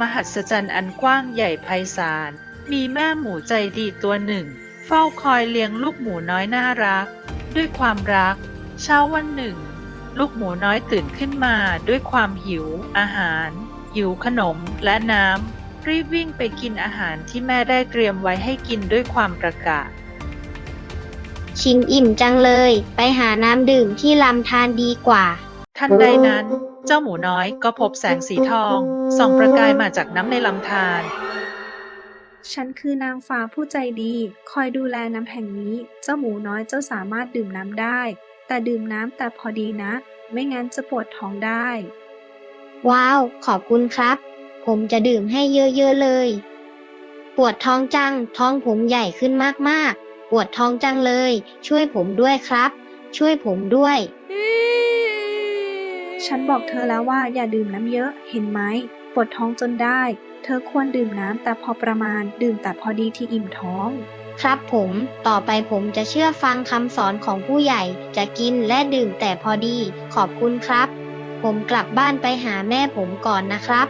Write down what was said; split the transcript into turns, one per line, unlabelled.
มหัศจรรย์อันกว้างใหญ่ไพศาล มีแม่หมูใจดีตัวหนึ่ง เฝ้าคอยเลี้ยงลูกหมูน้อยน่ารัก ด้วยความรัก เช้าวันหนึ่ง ลูกหมูน้อยตื่นขึ้นมาด้วยความหิว อาหาร หิวขนมและน้ำ รีบวิ่งไปกินอาหารที่แม่ได้เตรียมไว้ให้กินด้วยความประกาศ
ชิมอิ่มจังเลย ไปหาน้ำดื่มที่ลำธารดีกว่า
ทันใดนั้น เจ้าหมูน้อยก็พบแสงสีทอง ส่องประกายมาจากน้ำในลำธาร
ฉันคือนางฟ้าผู้ใจดี คอยดูแลน้ำแห่งนี้ เจ้าหมูน้อยเจ้าสามารถดื่มน้ำได้ แต่ดื่มน้ำแต่พอดีนะ ไม่งั้นจะปวดท้องได้
ว้าว ขอบคุณครับ ผมจะดื่มให้เยอะๆเลย ปวดท้องจัง ท้องผมใหญ่ขึ้นมากๆ ปวดท้องจังเลย ช่วยผมด้วยครับ ช่วยผมด้วย
ฉันบอกเธอแล้วว่าอย่าดื่มน้ำเยอะ เห็นไหม ปวดท้องจนได้ เธอควรดื่มน้ำแต่พอประมาณ ดื่มแต่พอดีที่อิ่มท้อง
ครับผม ต่อไปผมจะเชื่อฟังคำสอนของผู้ใหญ่ จะกินและดื่มแต่พอดี ขอบคุณครับ ผมกลับบ้านไปหาแม่ผมก่อนนะครับ